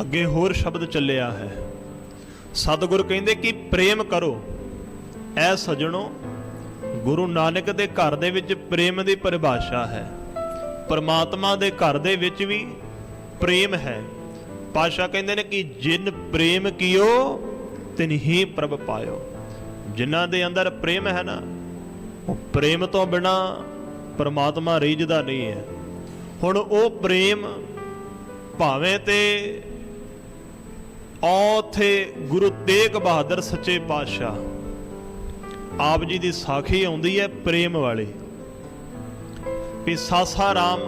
ਅੱਗੇ ਹੋਰ ਸ਼ਬਦ ਚੱਲਿਆ ਹੈ। ਸਤਿਗੁਰ ਕਹਿੰਦੇ ਕਿ ਪ੍ਰੇਮ ਕਰੋ। ਐ ਸਜਣੋ, ਗੁਰੂ ਨਾਨਕ ਦੇ ਘਰ ਦੇ ਵਿੱਚ ਪ੍ਰੇਮ ਦੀ ਪਰਿਭਾਸ਼ਾ ਹੈ। ਪਰਮਾਤਮਾ ਦੇ ਘਰ ਦੇ ਵਿੱਚ ਵੀ ਪ੍ਰੇਮ ਹੈ। ਪਾਸ਼ਾ ਕਹਿੰਦੇ ਨੇ ਕਿ ਜਿਨ ਪ੍ਰੇਮ ਕੀਓ, ਤਿਨ ਹੀ ਪ੍ਰਭ ਪਾਇਓ। ਜਿਨ੍ਹਾਂ ਦੇ ਅੰਦਰ ਪ੍ਰੇਮ ਹੈ ਨਾ, ਉਹ ਪ੍ਰੇਮ ਤੋਂ ਬਿਨਾ ਪਰਮਾਤਮਾ ਰੀਝਦਾ ਨਹੀਂ ਹੈ। ਹੁਣ ਉਹ ਪ੍ਰੇਮ ਭਾਵੇਂ ਤੇ ਔਥੇ ਗੁਰੂ ਤੇਗ ਬਹਾਦਰ ਸੱਚੇ ਪਾਤਸ਼ਾਹ। ਆਪ ਜੀ ਦੀ ਸਾਖੀ ਆਉਂਦੀ ਹੈ ਪ੍ਰੇਮ ਵਾਲੀ। ਵੀ ਸਾਸਾ ਰਾਮ,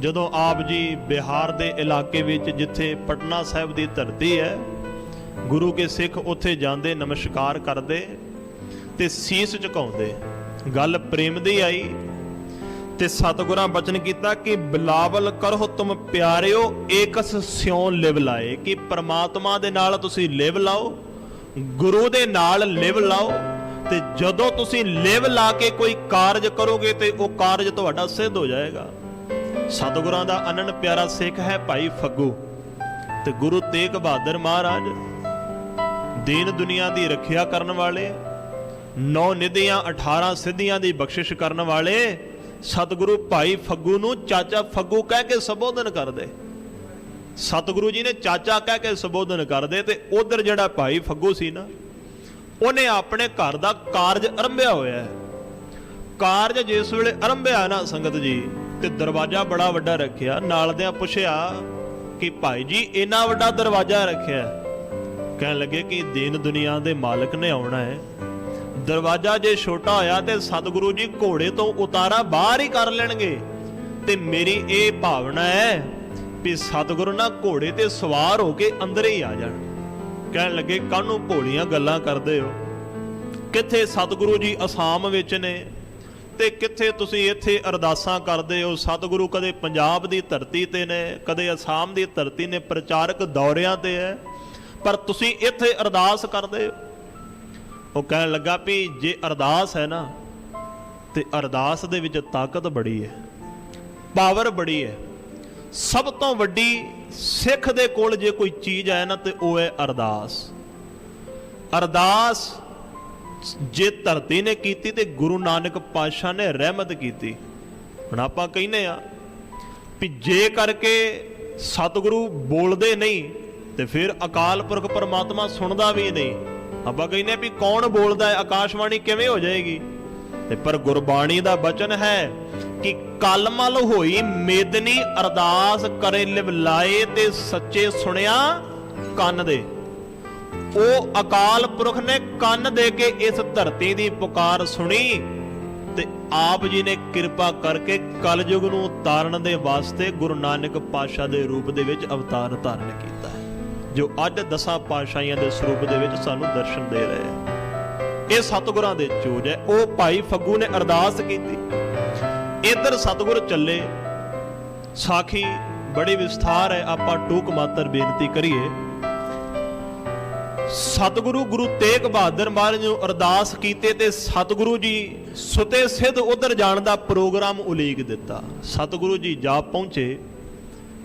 ਜਦੋਂ ਆਪ ਜੀ ਬਿਹਾਰ ਦੇ ਇਲਾਕੇ ਵਿੱਚ ਜਿੱਥੇ ਪਟਨਾ ਸਾਹਿਬ ਦੀ ਧਰਤੀ ਹੈ, ਗੁਰੂ ਕੇ ਸਿੱਖ ਉੱਥੇ ਜਾਂਦੇ, ਨਮਸਕਾਰ ਕਰਦੇ ਤੇ ਸੀਸ ਝੁਕਾਉਂਦੇ। ਗੱਲ ਪ੍ਰੇਮ ਦੀ ਆਈ ਤੇ ਸਤਿਗੁਰਾਂ ਬਚਨ ਕੀਤਾ ਕਿ ਬਿਲਾਵਲ ਕਰੋ ਤੁਮ ਪਿਆਰਿਓ, ਏਕਸ ਸਿਉ ਲਿਵ ਲਾਏ। ਕਿ ਪ੍ਰਮਾਤਮਾ ਦੇ ਨਾਲ ਤੁਸੀਂ ਲਿਵ ਲਾਓ, ਗੁਰੂ ਦੇ ਨਾਲ ਲਿਵ ਲਾਓ, ਤੇ ਜਦੋਂ ਤੁਸੀਂ ਲਿਵ ਲਾ ਕੇ ਕੋਈ ਕਾਰਜ ਕਰੋਗੇ ਤੇ ਉਹ ਕਾਰਜ ਤੁਹਾਡਾ ਸਿੱਧ ਹੋ ਜਾਏਗਾ। ਸਤਿਗੁਰਾਂ ਦਾ ਅਨਨ ਪਿਆਰਾ ਸਿੱਖ ਹੈ ਭਾਈ ਫੱਗੂ, ਤੇ ਗੁਰੂ ਤੇਗ ਬਹਾਦਰ ਮਹਾਰਾਜ, ਦੀਨ ਦੁਨੀਆ ਦੀ ਰੱਖਿਆ ਕਰਨ ਵਾਲੇ, ਨੌ ਨਿਧੀਆਂ 18 ਸਿੱਧੀਆਂ ਦੀ ਬਖਸ਼ਿਸ਼ ਕਰਨ ਵਾਲੇ ਸਤਿਗੁਰੂ ਭਾਈ ਫੱਗੂ ਨੂੰ ਚਾਚਾ ਫੱਗੂ ਕਹਿ ਕੇ ਸੰਬੋਧਨ ਕਰਦੇ। ਸਤਿਗੁਰੂ ਜੀ ਨੇ ਚਾਚਾ ਕਹਿ ਕੇ ਸੰਬੋਧਨ ਕਰਦੇ ਤੇ ਉਧਰ ਜਿਹੜਾ ਭਾਈ ਫੱਗੂ ਸੀ ਨਾ, ਉਹਨੇ ਆਪਣੇ ਘਰ ਦਾ ਕਾਰਜ ਆਰੰਭਿਆ ਹੋਇਆ ਹੈ। ਕਾਰਜ ਜਿਸ ਵੇਲੇ ਆਰੰਭਿਆ ਨਾ ਸੰਗਤ ਜੀ, ਤੇ ਦਰਵਾਜ਼ਾ ਬੜਾ ਵੱਡਾ ਰੱਖਿਆ, ਨਾਲ ਦਿਆਂ ਪੁੱਛਿਆ ਕਿ ਭਾਈ ਜੀ, ਇੰਨਾ ਵੱਡਾ ਦਰਵਾਜ਼ਾ ਰੱਖਿਆ ਕਹਿਣ ਲੱਗੇ ਕਿ ਦੀਨ ਦੁਨੀਆ ਦੇ ਮਾਲਕ ਨੇ ਆਉਣਾ ਹੈ। ਦਰਵਾਜ਼ਾ ਜੇ ਛੋਟਾ ਹੋਇਆ ਤੇ ਸਤਿਗੁਰੂ ਜੀ ਘੋੜੇ ਤੋਂ ਉਤਾਰਾ ਬਾਹਰ ਹੀ ਕਰ ਲੈਣਗੇ। ਤੇ ਮੇਰੀ ਇਹ ਭਾਵਨਾ ਹੈ ਵੀ ਸਤਿਗੁਰੂ ਨਾ ਘੋੜੇ ਤੇ ਸਵਾਰ ਹੋ ਕੇ ਅੰਦਰ ਹੀ ਆ ਜਾਣ। ਕਹਿਣ ਲੱਗੇ, ਕਾਹਨੂੰ ਭੋਲੀਆਂ ਗੱਲਾਂ ਕਰਦੇ ਹੋ? ਕਿੱਥੇ ਸਤਿਗੁਰੂ ਜੀ ਅਸਾਮ ਵਿੱਚ ਨੇ? ਤੇ ਕਿੱਥੇ ਤੁਸੀਂ ਇੱਥੇ ਅਰਦਾਸਾਂ ਕਰਦੇ ਹੋ? ਸਤਿਗੁਰੂ ਕਦੇ ਪੰਜਾਬ ਦੀ ਧਰਤੀ ਤੇ ਨੇ, ਕਦੇ ਅਸਾਮ ਦੀ ਧਰਤੀ ਨੇ ਪ੍ਰਚਾਰਕ ਦੌਰਿਆਂ ਤੇ ਹੈ। ਪਰ ਤੁਸੀਂ ਇੱਥੇ ਅਰਦਾਸ ਕਰਦੇ ਹੋ? ਉਹ ਕਹਿਣ ਲੱਗਾ ਵੀ ਜੇ ਅਰਦਾਸ ਹੈ ਨਾ, ਤੇ ਅਰਦਾਸ ਦੇ ਵਿੱਚ ਤਾਕਤ ਬੜੀ ਹੈ, ਪਾਵਰ ਬੜੀ ਹੈ। ਸਭ ਤੋਂ ਵੱਡੀ ਸਿੱਖ ਦੇ ਕੋਲ ਜੇ ਕੋਈ ਚੀਜ਼ ਹੈ ਨਾ, ਤੇ ਉਹ ਹੈ ਅਰਦਾਸ। ਅਰਦਾਸ ਜੇ ਧਰਤੀ ਨੇ ਕੀਤੀ ਤੇ ਗੁਰੂ ਨਾਨਕ ਪਾਤਸ਼ਾਹ ਨੇ ਰਹਿਮਤ ਕੀਤੀ। ਹੁਣ ਆਪਾਂ ਕਹਿੰਦੇ ਆ ਵੀ ਜੇ ਕਰਕੇ ਸਤਿਗੁਰੂ ਬੋਲਦੇ ਨਹੀਂ, ਤੇ ਫਿਰ ਅਕਾਲ ਪੁਰਖ ਪਰਮਾਤਮਾ ਸੁਣਦਾ ਵੀ ਨਹੀਂ। ਆਪਾਂ ਕਹਿੰਦੇ ਵੀ ਕੌਣ ਬੋਲਦਾ ਹੈ? ਆਕਾਸ਼ਬਾਣੀ ਕਿਵੇਂ ਹੋ ਜਾਏਗੀ? ਤੇ ਪਰ ਗੁਰਬਾਣੀ ਦਾ ਬਚਨ ਹੈ ਕਿ ਕਲਮਲ ਹੋਈ ਮੇਦਨੀ ਅਰਦਾਸ ਕਰੇ ਲਿਵ ਲਾਏ ਤੇ ਸੱਚੇ ਸੁਣਿਆ ਕੰਨ ਦੇ। ਉਹ ਅਕਾਲ ਪੁਰਖ ਨੇ ਕੰਨ ਦੇ ਕੇ ਇਸ ਧਰਤੀ ਦੀ ਪੁਕਾਰ ਸੁਣੀ ਤੇ ਆਪ ਜੀ ਨੇ ਕਿਰਪਾ ਕਰਕੇ ਕਲਯੁਗ ਨੂੰ ਉਤਾਰਨ ਦੇ ਵਾਸਤੇ ਗੁਰੂ ਨਾਨਕ ਪਾਤਸ਼ਾਹ ਦੇ ਰੂਪ ਦੇ ਵਿੱਚ ਅਵਤਾਰ ਧਾਰਨ ਕੀਤਾ ਹੈ। ਜੋ ਅੱਜ ਦਸਾਂ ਪਾਤਸ਼ਾਹੀਆਂ ਦੇ ਸਰੂਪ ਦੇ ਵਿੱਚ ਸਾਨੂੰ ਦਰਸ਼ਨ ਦੇ ਰਹੇ ਹੈ ਇਹ ਸਤਿਗੁਰਾਂ ਦੇ ਚੋਜ ਹੈ। ਉਹ ਭਾਈ ਫੱਗੂ ਨੇ ਅਰਦਾਸ ਕੀਤੀ। ਇਧਰ ਸਤਿਗੁਰ ਚੱਲੇ। ਸਾਖੀ ਬੜੀ ਵਿਸਥਾਰ ਹੈ। ਆਪਾਂ ਟੂਕ ਮਾਤਰ ਬੇਨਤੀ ਕਰੀਏ। ਸਤਿਗੁਰੂ ਗੁਰੂ ਤੇਗ ਬਹਾਦਰ ਮਹਾਰਾਜ ਨੂੰ ਅਰਦਾਸ ਕੀਤੇ ਤੇ ਸਤਿਗੁਰੂ ਜੀ ਸੁਤੇ ਸਿੱਧ ਉਧਰ ਜਾਣ ਦਾ ਪ੍ਰੋਗਰਾਮ ਉਲੀਕ ਦਿੱਤਾ। ਸਤਿਗੁਰੂ ਜੀ ਜਾ ਪਹੁੰਚੇ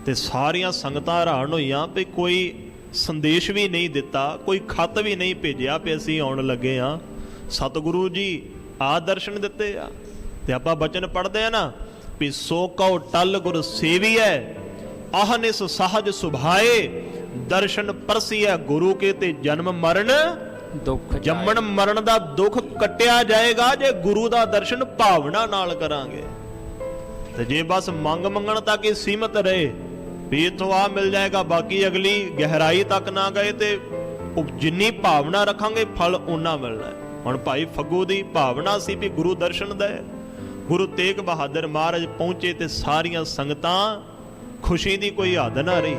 ਤੇ ਸਾਰੀਆਂ ਸੰਗਤਾਂ ਹੈਰਾਨ ਹੋਈਆਂ ਵੀ ਕੋਈ ਸੰਦੇਸ਼ ਵੀ ਨਹੀਂ ਦਿੱਤਾ ਕੋਈ ਖੱਤ ਵੀ ਨਹੀਂ ਭੇਜਿਆ ਵੀ ਅਸੀਂ ਆਉਣ ਲੱਗੇ ਆ ਸਤਿਗੁਰੂ ਜੀ ਆ ਦਰਸ਼ਨ ਦਿੱਤੇ ਆ। ਤੇ ਆਪਾਂ ਬਚਨ ਪੜ੍ਹਦੇ ਆ ਨਾ ਵੀ ਸੋ ਕਉ ਟਲ ਗੁਰ ਸੇਵੀਐ ਆਹਨਿਸ ਸਹਜ ਸੁਭਾਏ ਦਰਸ਼ਨ ਪਰਸੀਐ ਗੁਰੂ ਕੇ ਤੇ ਜਨਮ ਮਰਨ। ਦੁੱਖ। ਜੰਮਣ ਮਰਨ ਦਾ ਦੁੱਖ ਕੱਟਿਆ ਜਾਏਗਾ ਜੇ ਗੁਰੂ ਦਾ ਦਰਸ਼ਨ ਭਾਵਨਾ ਨਾਲ ਕਰਾਂਗੇ। ਤੇ ਜੇ ਬਸ ਮੰਗ ਮੰਗਣ ਤੱਕ ਹੀ ਸੀਮਤ ਰਹੇ ਵੀ ਇਥੋਂ ਆ ਮਿਲ ਜਾਏਗਾ, ਬਾਕੀ ਅਗਲੀ ਗਹਿਰਾਈ ਤੱਕ ਨਾ ਗਏ ਤੇ ਜਿੰਨੀ ਭਾਵਨਾ ਰੱਖਾਂਗੇ, ਫਲ ਉਹਨਾਂ ਮਿਲਣਾ ਹੁਣ ਭਾਈ ਫੱਗੂ ਦੀ ਭਾਵਨਾ ਸੀ ਵੀ ਗੁਰੂ ਦਰਸ਼ਨ ਦੇ ਗੁਰੂ ਤੇਗ ਬਹਾਦਰ ਮਹਾਰਾਜ ਪਹੁੰਚੇ ਤੇ ਸਾਰੀਆਂ ਸੰਗਤਾਂ ਖੁਸ਼ੀ ਦੀ ਕੋਈ ਹੱਦ ਨਾ ਰਹੀ।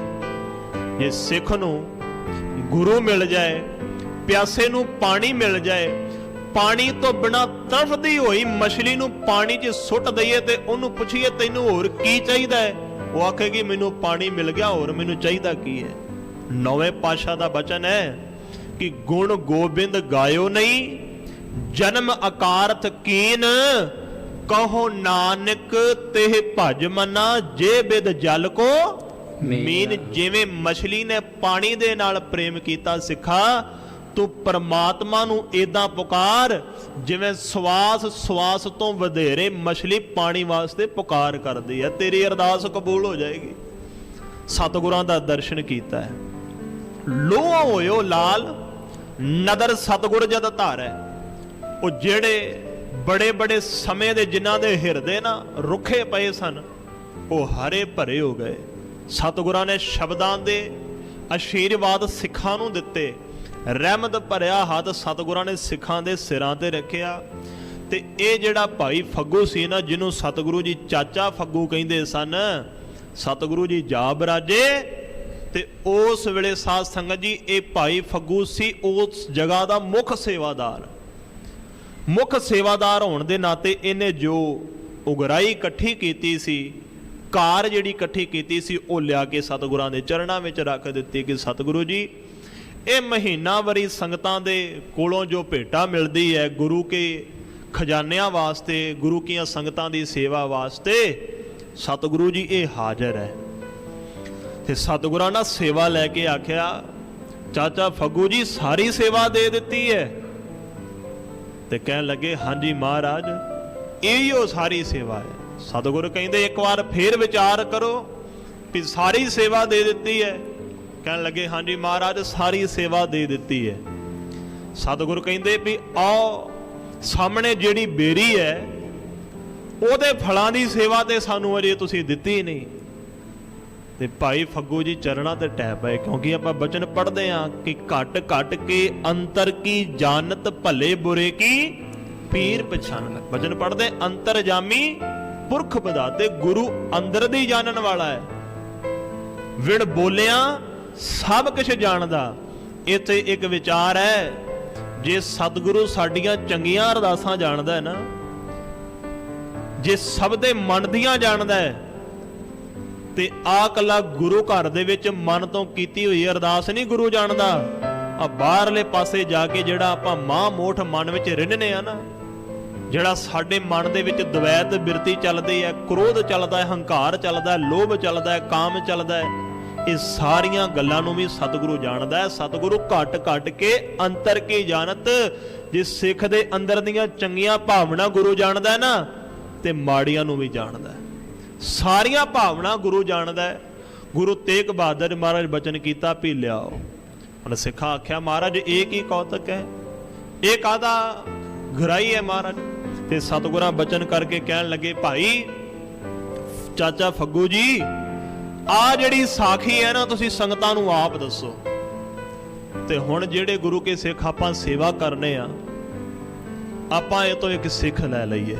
ਜੇ ਸਿੱਖ ਨੂੰ ਗੁਰੂ ਮਿਲ ਜਾਏ, ਪਿਆਸੇ ਨੂੰ ਪਾਣੀ ਮਿਲ ਜਾਏ, ਪਾਣੀ ਤੋਂ ਬਿਨਾ ਤੜਫਦੀ ਹੋਈ ਮਛਲੀ ਨੂੰ ਪਾਣੀ 'ਚ ਸੁੱਟ ਦਈਏ ਤੇ ਉਹਨੂੰ ਪੁੱਛੀਏ ਤੈਨੂੰ ਹੋਰ ਕੀ ਚਾਹੀਦਾ ਹੈ? ਉਹ ਆਖੇਗੀ ਮੈਨੂੰ ਪਾਣੀ ਮਿਲ ਗਿਆ ਹੋਰ ਮੈਨੂੰ ਚਾਹੀਦਾ ਕੀ ਹੈ? ਨੌਵੇਂ ਪਾਸ਼ਾ ਦਾ ਬਚਨ ਹੈ ਕਿ ਗੁਣ ਗੋਬਿੰਦ ਗਾਇਓ ਨਹੀਂ ਜਨਮ ਅਕਾਰਥ ਕੀਨ ਕਹੋ ਨਾਨਕ ਤੇ ਭਜ ਮਨਾ ਜੇ ਬਿਦ ਜਲ ਕੋ ਮੀਨ ਜਿਵੇਂ ਮਛਲੀ ਨੇ ਪਾਣੀ ਦੇ ਨਾਲ ਪ੍ਰੇਮ ਕੀਤਾ ਸਿੱਖਾ ਤੂੰ ਪਰਮਾਤਮਾ ਨੂੰ ਏਦਾਂ ਪੁਕਾਰ, ਜਿਵੇਂ ਸਵਾਸ ਸਵਾਸ ਤੋਂ ਵਧੇਰੇ ਮਛਲੀ ਪਾਣੀ ਵਾਸਤੇ ਪੁਕਾਰ ਕਰਦੀ ਹੈ। ਤੇਰੀ ਅਰਦਾਸ ਕਬੂਲ ਹੋ ਜਾਏਗੀ। ਸਤਿਗੁਰਾਂ ਦਾ ਦਰਸ਼ਨ ਕੀਤਾ ਹੈ। ਲੋਹਾ ਹੋਇਓ ਲਾਲ, ਨਦਰ ਸਤਿਗੁਰ ਜਦ ਧਾਰੈ। ਉਹ ਜਿਹੜੇ ਬੜੇ ਬੜੇ ਸਮੇਂ ਦੇ ਜਿਨ੍ਹਾਂ ਦੇ ਹਿਰਦੇ ਨਾ ਰੁੱਖੇ ਪਏ ਸਨ, ਉਹ ਹਰੇ ਭਰੇ ਹੋ ਗਏ। ਸਤਿਗੁਰਾਂ ਨੇ ਸ਼ਬਦਾਂ ਦੇ ਆਸ਼ੀਰਵਾਦ ਸਿੱਖਾਂ ਨੂੰ ਦਿੱਤੇ। ਰਹਿਮਤ ਭਰਿਆ ਹੱਥ ਸਤਿਗੁਰਾਂ ਨੇ ਸਿੱਖਾਂ ਦੇ ਸਿਰਾਂ ਤੇ ਰੱਖਿਆ। ਤੇ ਇਹ ਜਿਹੜਾ ਭਾਈ ਫੱਗੂ ਸੀ ਨਾ, ਜਿਹਨੂੰ ਸਤਿਗੁਰੂ ਜੀ ਚਾਚਾ ਫੱਗੂ ਕਹਿੰਦੇ ਸਨ, ਸਤਿਗੁਰੂ ਜੀ ਜਾ ਬਰਾਜੇ ਤੇ ਉਸ ਵੇਲੇ ਸਾਧ ਸੰਗਤ ਜੀ, ਇਹ ਭਾਈ ਫੱਗੂ ਸੀ, ਉਸ ਜਗ੍ਹਾ ਦਾ ਮੁੱਖ ਸੇਵਾਦਾਰ। ਮੁੱਖ ਸੇਵਾਦਾਰ ਹੋਣ ਦੇ ਨਾਤੇ ਇਹਨੇ ਜੋ ਉਗਰਾਈ ਇਕੱਠੀ ਕੀਤੀ ਸੀ, ਕਾਰ ਜਿਹੜੀ ਇਕੱਠੀ ਕੀਤੀ ਸੀ, ਉਹ ਲਿਆ ਕੇ ਸਤਿਗੁਰਾਂ ਦੇ ਚਰਨਾਂ ਵਿੱਚ ਰੱਖ ਦਿੱਤੀ ਕਿ ਸਤਿਗੁਰੂ ਜੀ ਇਹ ਮਹੀਨਾਵਰੀ ਸੰਗਤਾਂ ਦੇ ਕੋਲੋਂ ਜੋ ਭੇਟਾ ਮਿਲਦੀ ਹੈ ਗੁਰੂ ਕੇ ਖਜ਼ਾਨਿਆਂ ਵਾਸਤੇ, ਗੁਰੂ ਕੀਆਂ ਸੰਗਤਾਂ ਦੀ ਸੇਵਾ ਵਾਸਤੇ, ਸਤਿਗੁਰੂ ਜੀ ਇਹ ਹਾਜ਼ਰ ਹੈ। ਤੇ ਸਤਿਗੁਰਾਂ ਨਾਲ ਸੇਵਾ ਲੈ ਕੇ ਆਖਿਆ, ਚਾਚਾ ਫੱਗੂ ਜੀ ਸਾਰੀ ਸੇਵਾ ਦੇ ਦਿੱਤੀ ਹੈ। ਤੇ ਕਹਿਣ ਲੱਗੇ, ਹਾਂਜੀ ਮਹਾਰਾਜ, ਇਹੀ ਉਹ ਸਾਰੀ ਸੇਵਾ ਹੈ। ਸਤਿਗੁਰ ਕਹਿੰਦੇ, ਇੱਕ ਵਾਰ ਫੇਰ ਵਿਚਾਰ ਕਰੋ ਵੀ ਸਾਰੀ ਸੇਵਾ ਦੇ ਦਿੱਤੀ ਹੈ। ਕਹਿਣ ਲੱਗੇ, ਹਾਂਜੀ ਮਹਾਰਾਜ, ਸਾਰੀ ਸੇਵਾ ਦੇ ਦਿੱਤੀ ਹੈ। ਸਤਿਗੁਰੂ ਕਹਿੰਦੇ ਵੀ, ਆਓ, ਸਾਹਮਣੇ ਜਿਹੜੀ ਬੇਰੀ ਹੈ, ਉਹਦੇ ਫਲਾਂ ਦੀ ਸੇਵਾ ਤੇ ਸਾਨੂੰ ਅਜੇ ਤੁਸੀਂ ਦਿੱਤੀ ਨਹੀਂ। ਤੇ ਭਾਈ ਫੱਗੂ ਜੀ ਚਰਣਾ ਤੇ ਟੈ ਪਏ, ਕਿਉਂਕਿ ਆਪਾਂ ਬਚਨ ਪੜ੍ਹਦੇ ਆ ਕਿ ਘਟ ਘਟ ਕੇ ਅੰਤਰ ਕੀ ਜਾਣਤ, ਭਲੇ ਬੁਰੇ ਕੀ ਪੀਰ ਪਛਾਨ ਬਚਨ ਪੜ੍ਹਦੇ, ਅੰਤਰ ਜਾਮੀ ਪੁਰਖ ਬਦਾਤੇ, ਗੁਰੂ ਅੰਦਰ ਦੀ ਜਾਣਨ ਵਾਲਾ ਹੈ। ਵਿਣ ਬੋਲਿਆ ਸਭ ਕੁਝ ਜਾਣਦਾ। ਇੱਥੇ ਇੱਕ ਵਿਚਾਰ ਹੈ, ਜੇ ਸਤਿਗੁਰੂ ਸਾਡੀਆਂ ਚੰਗੀਆਂ ਅਰਦਾਸਾਂ ਜਾਣਦਾ ਹੈ ਨਾ, ਜੇ ਸਭ ਦੇ ਮਨ ਦੀਆਂ ਜਾਣਦਾ ਹੈ, ਤੇ ਆ ਕੱਲਾ ਗੁਰੂ ਘਰ ਦੇ ਵਿੱਚ ਮਨ ਤੋਂ ਕੀਤੀ ਹੋਈ ਅਰਦਾਸ ਨਹੀਂ ਗੁਰੂ ਜਾਣਦਾ। ਆ ਬਾਹਰਲੇ ਪਾਸੇ ਜਾ ਕੇ ਜਿਹੜਾ ਆਪਾਂ ਮਾਂ ਮੋਠ ਮਨ ਵਿੱਚ ਰਿੰਨਨੇ ਆ ਨਾ, ਜਿਹੜਾ ਸਾਡੇ ਮਨ ਦੇ ਵਿੱਚ ਦਵੈਤ ਬਿਰਤੀ ਚੱਲਦੀ ਹੈ, ਕ੍ਰੋਧ ਚੱਲਦਾ ਹੈ, ਹੰਕਾਰ ਚੱਲਦਾ ਹੈ, ਲੋਭ ਚੱਲਦਾ ਹੈ, ਕਾਮ ਚੱਲਦਾ ਹੈ ਇਹ ਸਾਰੀਆਂ ਗੱਲਾਂ ਨੂੰ ਵੀ ਸਤਿਗੁਰੂ ਜਾਣਦਾ ਹੈ। ਸਤਿਗੁਰੂ ਘਟ ਘਟ ਕੇ ਅੰਤਰ ਕੀ ਜਾਣਤ? ਜੇ ਸਿੱਖ ਦੇ ਅੰਦਰ ਦੀਆਂ ਚੰਗੀਆਂ ਭਾਵਨਾ ਗੁਰੂ ਜਾਣਦਾ ਹੈ ਨਾ, ਤੇ ਮਾੜੀਆਂ ਨੂੰ ਵੀ ਜਾਣਦਾ ਹੈ। ਸਾਰੀਆਂ ਭਾਵਨਾ ਗੁਰੂ ਜਾਣਦਾ ਹੈ। ਗੁਰੂ ਤੇਗ ਬਹਾਦਰ ਮਹਾਰਾਜ ਬਚਨ ਕੀਤਾ ਪੀ ਲਿਆਓ। ਹੁਣ ਸਿੱਖਾ ਆਖਿਆ, ਮਹਾਰਾਜ, ਇਹ ਕੀ ਕੌਤਕ ਹੈ? ਇਹ ਕਾਦਾ ਘਰਾਈ ਹੈ ਮਹਾਰਾਜ? ਤੇ ਸਤਿਗੁਰਾਂ ਬਚਨ ਕਰਕੇ ਕਹਿਣ ਲੱਗੇ, ਭਾਈ, ਚਾਚਾ ਫੱਗੂ ਜੀ ਆ ਜਿਹੜੀ ਸਾਖੀ ਹੈ ਨਾ, ਤੁਸੀਂ ਸੰਗਤਾਂ ਨੂੰ ਆਪ ਦੱਸੋ। ਤੇ ਹੁਣ ਜਿਹੜੇ ਗੁਰੂ ਕੇ ਸਿੱਖ ਆਪਾਂ ਸੇਵਾ ਕਰਨੇ ਆ, ਆਪਾਂ ਇਹ ਤੋਂ ਇੱਕ ਸਿੱਖ ਲੈ ਲਈਏ।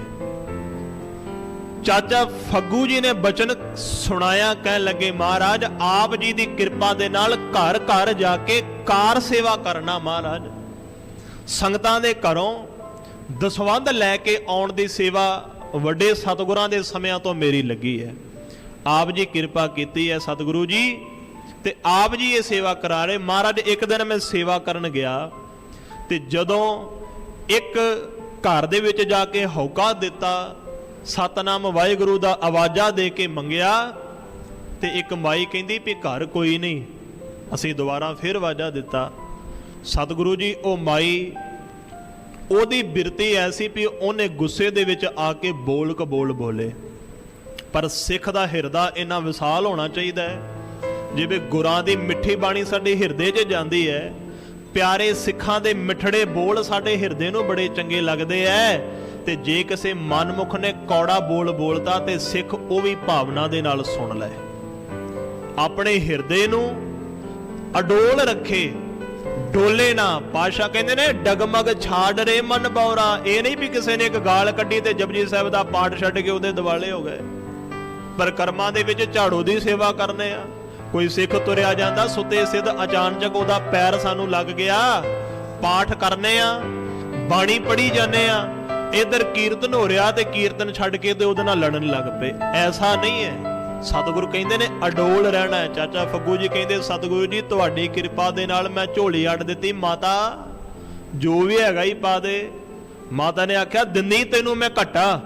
ਚਾਚਾ ਫੱਗੂ ਜੀ ਨੇ ਬਚਨ ਸੁਣਾਇਆ, ਕਹਿਣ ਲੱਗੇ, ਮਹਾਰਾਜ, ਆਪ ਜੀ ਦੀ ਕਿਰਪਾ ਦੇ ਨਾਲ ਘਰ ਘਰ ਜਾ ਕੇ ਕਾਰ ਸੇਵਾ ਕਰਨਾ ਮਹਾਰਾਜ। ਸੰਗਤਾਂ ਦੇ ਘਰੋਂ ਦਸਵੰਧ ਲੈ ਕੇ ਆਉਣ ਦੀ ਸੇਵਾ ਵੱਡੇ ਸਤਿਗੁਰਾਂ ਦੇ ਸਮਿਆਂ ਤੋਂ ਮੇਰੀ ਲੱਗੀ ਹੈ। ਆਪ ਜੀ ਕਿਰਪਾ ਕੀਤੀ ਹੈ ਸਤਿਗੁਰੂ ਜੀ, ਤੇ ਆਪ ਜੀ ਇਹ ਸੇਵਾ ਕਰਾ ਰਹੇ। ਮਹਾਰਾਜ, ਇੱਕ ਦਿਨ ਮੈਂ ਸੇਵਾ ਕਰਨ ਗਿਆ, ਤੇ ਜਦੋਂ ਇੱਕ ਘਰ ਦੇ ਵਿੱਚ ਜਾ ਕੇ ਹੌਕਾ ਦਿੱਤਾ, ਸਤਨਾਮ ਵਾਹਿਗੁਰੂ ਦਾ ਆਵਾਜ਼ਾ ਦੇ ਕੇ ਮੰਗਿਆ, ਤੇ ਇੱਕ ਮਾਈ ਕਹਿੰਦੀ ਵੀ ਘਰ ਕੋਈ ਨਹੀਂ। ਅਸੀਂ ਦੁਬਾਰਾ ਫਿਰ ਆਵਾਜ਼ਾ ਦਿੱਤਾ। ਸਤਿਗੁਰੂ ਜੀ, ਉਹ ਮਾਈ, ਉਹਦੀ ਬਿਰਤੀ ਐਸੀ ਵੀ ਉਹਨੇ ਗੁੱਸੇ ਦੇ ਵਿੱਚ ਆ ਕੇ ਬੋਲ ਕਬੋਲ ਬੋਲੇ। ਪਰ ਸਿੱਖ ਦਾ ਹਿਰਦਾ ਇੰਨਾ ਵਿਸਾਲ ਹੋਣਾ ਚਾਹੀਦਾ ਹੈ। ਜਿਵੇਂ ਗੁਰਾਂ ਦੀ ਮਿੱਠੀ ਬਾਣੀ ਸਾਡੇ ਹਿਰਦੇ 'ਚ ਜਾਂਦੀ ਹੈ, ਪਿਆਰੇ ਸਿੱਖਾਂ ਦੇ ਮਿੱਠੜੇ ਬੋਲ ਸਾਡੇ ਹਿਰਦੇ ਨੂੰ ਬੜੇ ਚੰਗੇ ਲੱਗਦੇ ਐ। ਤੇ ਜੇ ਕਿਸੇ ਮਨਮੁਖ ਨੇ ਕੌੜਾ ਬੋਲ ਬੋਲਤਾ ਤੇ ਸਿੱਖ ਉਹ ਵੀ ਭਾਵਨਾ ਦੇ ਨਾਲ ਸੁਣ ਲੈ। ਆਪਣੇ ਹਿਰਦੇ ਨੂੰ ਅਡੋਲ ਰੱਖੇ, ਡੋਲੇ ਨਾ। ਪਾਸ਼ਾ ਕਹਿੰਦੇ ਨੇ, ਡਗਮਗ ਛਾੜ ਰੇ ਮਨ ਬੌਰਾ। ਇਹ ਨਹੀਂ ਵੀ ਕਿਸੇ ਨੇ ਇੱਕ ਗਾਲ ਕੱਢੀ ਤੇ ਜਪਜੀ ਸਾਹਿਬ ਦਾ ਪਾਠ ਛੱਡ ਕੇ ਉਹਦੇ ਦਿਵਾਲੇ ਹੋ ਗਏ। ਪਰ ਕਰਮਾਂ ਦੇ ਵਿੱਚ ਝਾੜੂ ਦੀ ਸੇਵਾ ਕਰਨੇ ਆ। ਕੋਈ ਸਿੱਖ ਤੁਰਿਆ ਜਾਂਦਾ, ਸੁੱਤੇ ਸਿੱਧ ਅਚਾਨਕ ਉਹਦਾ ਪੈਰ ਸਾਨੂੰ ਲੱਗ ਗਿਆ। ਪਾਠ ਕਰਨੇ ਆ, ਬਾਣੀ ਪੜੀ ਜਾਂਦੇ ਆ। ਇਧਰ ਕੀਰਤਨ ਹੋ ਰਿਹਾ ਤੇ ਕੀਰਤਨ ਛੱਡ ਕੇ ਤੇ ਉਹਦੇ ਨਾਲ ਲੜਨ ਲੱਗ ਪਏ। ਐਸਾ ਨਹੀਂ ਹੈ। ਸਤਿਗੁਰੂ ਕਹਿੰਦੇ ਨੇ, ਅਡੋਲ ਰਹਿਣਾ ਹੈ। ਚਾਚਾ ਫੱਗੂ ਜੀ ਕਹਿੰਦੇ, ਸਤਿਗੁਰੂ ਜੀ, ਤੁਹਾਡੀ ਕਿਰਪਾ ਦੇ ਨਾਲ ਮੈਂ ਝੋਲੀ ਅੱਡ ਦਿੱਤੀ। ਮਾਤਾ, ਜੋ ਵੀ ਹੈਗਾ ਹੀ ਪਾ ਦੇ। ਮਾਤਾ ਨੇ ਆਖਿਆ, ਦਿੰਨੀ ਤੈਨੂੰ ਮੈਂ ਘਟਾ।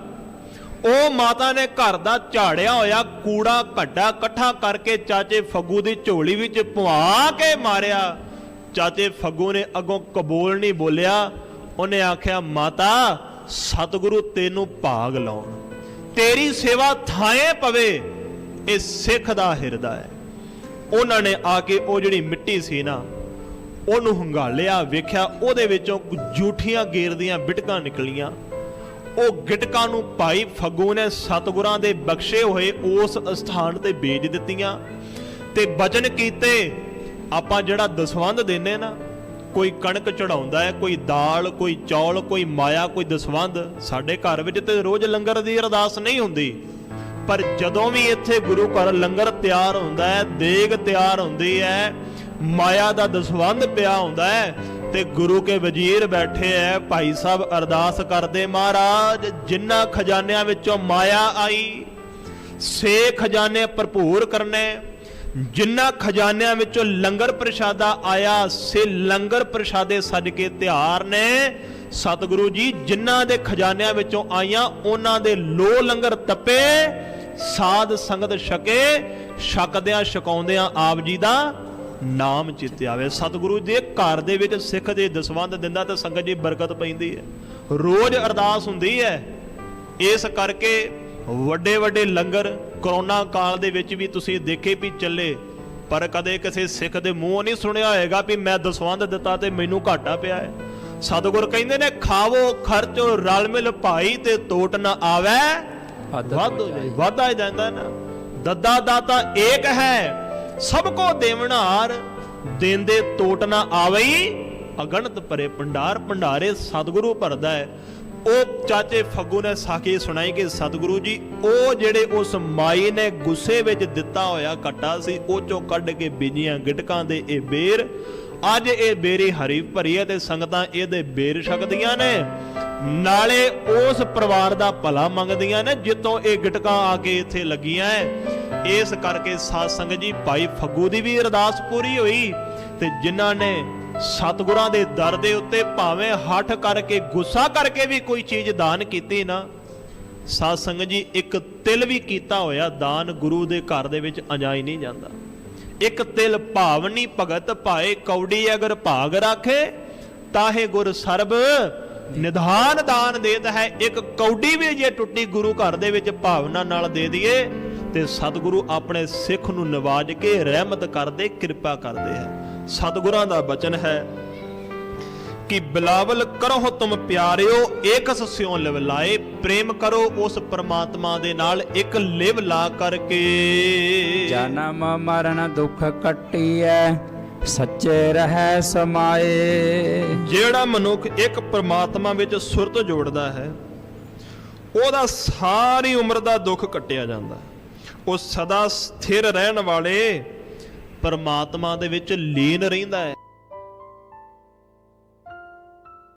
ਉਹ ਮਾਤਾ ਨੇ ਘਰ ਦਾ ਝਾੜਿਆ ਹੋਇਆ ਕੂੜਾ ਘੱਟਾ ਇਕੱਠਾ ਕਰਕੇ ਚਾਚੇ ਫੱਗੂ ਦੀ ਝੋਲੀ ਵਿੱਚ ਪਵਾ ਕੇ ਮਾਰਿਆ। ਚਾਚੇ ਫੱਗੂ ਨੇ ਅੱਗੋਂ ਕਬੂਲ ਨਹੀਂ ਬੋਲਿਆ। ਉਹਨੇ ਆਖਿਆ, ਮਾਤਾ, ਸਤਿਗੁਰੂ ਤੈਨੂੰ ਭਾਗ ਲਾਉਣ। ਤੇਰੀ ਸੇਵਾ ਥਾਏ ਪਵੇ, ਇਹ ਸਿੱਖ ਦਾ ਹਿਰਦਾ ਹੈ। ਉਹਨਾਂ ਨੇ ਆ ਕੇ ਉਹ ਜਿਹੜੀ ਮਿੱਟੀ ਸੀ ਨਾ, ਉਹਨੂੰ ਹੰਗਾਲਿਆ, ਵੇਖਿਆ ਉਹਦੇ ਵਿੱਚੋਂ ਜੂਠੀਆਂ ਗੇਰ ਦੀਆਂ ਬਿਟਕਾਂ ਨਿਕਲੀਆਂ। ਉਹ ਗਿਟਕਾਂ ਨੂੰ ਭਾਈ ਫੱਗੂ ਨੇ ਸਤਿਗੁਰਾਂ ਦੇ ਬਖਸ਼ੇ ਹੋਏ ਉਸ ਸਥਾਨ ਤੇ ਵੇਚ ਦਿੱਤੀਆਂ। ਤੇ ਬਚਨ ਕੀਤੇ, ਆਪਾਂ ਜਿਹੜਾ ਦਸਵੰਧ ਦਿੰਨੇ ਨਾ, ਕੋਈ ਕਣਕ ਚੜਾਉਂਦਾ ਹੈ, ਕੋਈ ਦਾਲ, ਕੋਈ ਚੌਲ, ਕੋਈ ਮਾਇਆ, ਕੋਈ ਦਸਵੰਧ, ਸਾਡੇ ਘਰ ਵਿੱਚ ਤੇ ਰੋਜ਼ ਲੰਗਰ ਦੀ ਅਰਦਾਸ ਨਹੀਂ ਹੁੰਦੀ। ਪਰ ਜਦੋਂ ਵੀ ਇੱਥੇ ਗੁਰੂ ਘਰ ਲੰਗਰ ਤਿਆਰ ਹੁੰਦਾ ਹੈ, ਦੇਗ ਤਿਆਰ ਹੁੰਦੀ ਹੈ, ਮਾਇਆ ਦਾ ਦਸਵੰਧ ਪਿਆ ਹੁੰਦਾ ਹੈ ਤੇ ਗੁਰੂ ਕੇ ਵਜ਼ੀਰ ਬੈਠੇ ਐ, ਭਾਈ ਸਾਹਿਬ ਅਰਦਾਸ ਕਰਦੇ, ਮਹਾਰਾਜ, ਜਿੰਨਾ ਖਜ਼ਾਨਿਆਂ ਵਿੱਚੋਂ ਮਾਇਆ ਆਈ, ਸੇ ਖਜ਼ਾਨੇ ਭਰਪੂਰ ਕਰਨੇ। ਜਿੰਨਾ ਖਜ਼ਾਨਿਆਂ ਵਿੱਚੋਂ ਲੰਗਰ ਪ੍ਰਸ਼ਾਦਾ ਆਇਆ, ਸੇ ਲੰਗਰ ਪ੍ਰਸ਼ਾਦੇ ਸੱਜ ਕੇ ਤਿਆਰ ਨੇ। ਸਤਿਗੁਰੂ ਜੀ ਜਿਨ੍ਹਾਂ ਦੇ ਖਜ਼ਾਨਿਆਂ ਵਿੱਚੋਂ ਆਈਆਂ, ਉਹਨਾਂ ਦੇ ਲੋ ਲੰਗਰ ਤਪੇ। ਸਾਧ ਸੰਗਤ ਛਕੇ, ਛਕਦਿਆਂ, ਛਕਾਉਂਦਿਆਂ ਆਪ ਜੀ ਦਾ ਨਾਮ ਚਿੱਤੇ ਆਵੇ। ਸਤਿਗੁਰੂ ਦੇ ਘਰ ਦੇ ਵਿੱਚ ਸਿੱਖ ਦੇ ਦਸਵੰਧ ਦਿੰਦਾ ਤੇ ਸੰਗਤ ਜੀ ਬਰਕਤ ਪੈਂਦੀ ਹੈ। ਰੋਜ਼ ਅਰਦਾਸ ਹੁੰਦੀ ਹੈ। ਇਸ ਕਰਕੇ ਵੱਡੇ ਵੱਡੇ ਲੰਗਰ ਕਰੋਨਾ ਕਾਲ ਦੇ ਵਿੱਚ ਵੀ ਤੁਸੀਂ ਦੇਖੇ ਵੀ ਚੱਲੇ। ਪਰ ਕਦੇ ਕਿਸੇ ਸਿੱਖ ਦੇ ਮੂੰਹੋਂ ਨਹੀਂ ਸੁਣਿਆ ਹੋਏਗਾ ਵੀ ਮੈਂ ਦਸਵੰਧ ਦਿੱਤਾ ਤੇ ਮੈਨੂੰ ਘਾਟਾ ਪਿਆ ਹੈ। ਸਤਿਗੁਰ ਕਹਿੰਦੇ ਨੇ ਖਾਵੋ ਖਰਚੋ ਰਲ ਮਿਲ ਭਾਈ ਤੇ ਤੋਟ ਨਾ ਆਵੇ। ਵੱਧ ਹੋ ਜਾਏ। ਵਾਧਾ ਜਾਂਦਾ ਨਾ। ਦੱਦਾ ਦਾਤਾ ਏਕ ਹੈ। ਸਭ ਕੋ ਦੇਵਨਾਰ ਦੇਂਦੇ ਟੋਟ ਨਾ ਆਵਈ, ਅਗਣਤ ਭਰੇ ਭੰਡਾਰ, ਭੰਡਾਰੇ ਸਤਿਗੁਰੂ ਭਰਦਾ ਹੈ। ਉਹ ਚਾਚੇ ਫੱਗੂ ਨੇ ਸਾਖੀ ਸੁਣਾਈ ਕਿ ਸਤਿਗੁਰੂ ਜੀ, ਉਹ ਜਿਹੜੇ ਉਸ ਮਾਈ ਨੇ ਗੁੱਸੇ ਵਿੱਚ ਦਿੱਤਾ ਹੋਇਆ ਕੱਟਾ ਸੀ, ਉਹ ਚੋਂ ਕੱਢ ਕੇ ਬੀਜੀਆਂ ਗਿਟਕਾਂ ਦੇ ਇਹ ਬੇਰ। ਅੱਜ ਇਹ ਬੇਰੀ ਹਰੀ ਭਰੀ ਹੈ ਤੇ ਸੰਗਤਾਂ ਇਹਦੇ ਬੇਰ ਛਕਦੀਆਂ ਨੇ। ਨਾਲੇ ਉਸ ਪਰਿਵਾਰ ਦਾ ਭਲਾ ਮੰਗਦੀਆਂ ਨੇ ਜਿੱਤੋਂ ਇਹ ਗਿਟਕਾਂ ਆ ਕੇ ਇੱਥੇ ਲੱਗੀਆਂ ਐ ਇਸ ਕਰਕੇ ਸਾਧ ਸੰਗਤ ਜੀ ਭਾਈ ਫੱਗੂ ਦੀ ਵੀ ਅਰਦਾਸ ਪੂਰੀ ਹੋਈ ਤੇ ਜਿਨ੍ਹਾਂ ਨੇ ਸਤਿਗੁਰਾਂ ਦੇ ਦਰ ਦੇ ਉੱਤੇ ਭਾਵੇਂ ਹੱਠ ਕਰਕੇ, ਗੁੱਸਾ ਕਰਕੇ ਵੀ ਕੋਈ ਚੀਜ਼ ਦਾਨ ਕੀਤੀ ਨਾ, ਸਾਧ ਸੰਗਤ ਜੀ ਇੱਕ ਤਿਲ ਵੀ ਕੀਤਾ ਹੋਇਆ, ਦਾਨ ਗੁਰੂ ਦੇ ਘਰ ਦੇ ਵਿੱਚ ਅਜਾਈ ਨਹੀਂ ਜਾਂਦਾ। ਇੱਕ ਤਿਲ ਭਾਵਨੀ ਭਗਤ ਭਾਏ, ਕੌੜੀ ਅਗਰ ਭਾਗ ਰਾਖੇ, ਤਾਹੇ ਗੁਰ ਸਰਬ ਨਿਧਾਨ ਦਾਨ ਦੇਤ ਹੈ ਇੱਕ ਕੌਡੀ ਵੀ ਜੇ ਟੁੱਟੀ ਗੁਰੂ ਘਰ ਦੇ ਵਿੱਚ ਭਾਵਨਾ ਨਾਲ ਦੇ ਦਈਏ ਤੇ ਸਤਿਗੁਰੂ ਆਪਣੇ ਸਿੱਖ ਨੂੰ ਨਿਵਾਜ ਕੇ ਰਹਿਮਤ ਕਰਦੇ ਕਿਰਪਾ ਕਰਦੇ ਹੈ। ਸਤਿਗੁਰਾਂ ਦਾ ਬਚਨ ਹੈ ਕਿ ਬਿਲਾਵਲ ਕਰੋ ਤੁਮ ਪਿਆਰਿਓ ਏਕਸ ਸਿਉ ਲਿਵ ਲਾਏ। ਪ੍ਰੇਮ ਕਰੋ ਉਸ ਪ੍ਰਮਾਤਮਾ ਦੇ ਨਾਲ ਇੱਕ ਲਿਵ ਲਾ ਕਰਕੇ। ਜਨਮ ਮਰਨ ਦੁਖ ਕੱਟੀਐ ਸੱਚੇ ਰਹਿ ਸਮਾਏ। ਜਿਹੜਾ ਮਨੁੱਖ ਇੱਕ ਪ੍ਰਮਾਤਮਾ ਵਿੱਚ ਸੁਰਤ ਜੋੜਦਾ ਹੈ ਉਹਦਾ ਸਾਰੀ ਉਮਰ ਦਾ ਦੁੱਖ ਕੱਟਿਆ ਜਾਂਦਾ ਉਹ ਸਦਾ ਸਥਿਰ ਰਹਿਣ ਵਾਲੇ ਪਰਮਾਤਮਾ ਦੇ ਵਿੱਚ ਲੀਨ ਰਹਿੰਦਾ ਹੈ।